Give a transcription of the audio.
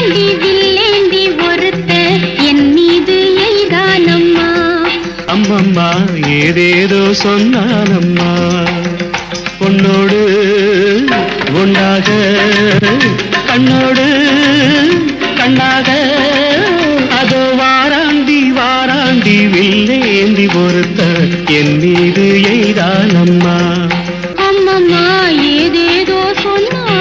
வில்லாண்டி வில்லேண்டி ஒருத்த என் மீது எய்தானம்மா. அம்மம்மா ஏதேதோ சொன்னானம்மா. பொன்னோடு ஒன்றாக கண்ணோடு கண்ணாக. அதோ வாராந்தி வாராந்தி வில்லேந்தி பொறுத்த என் மீது எய்தான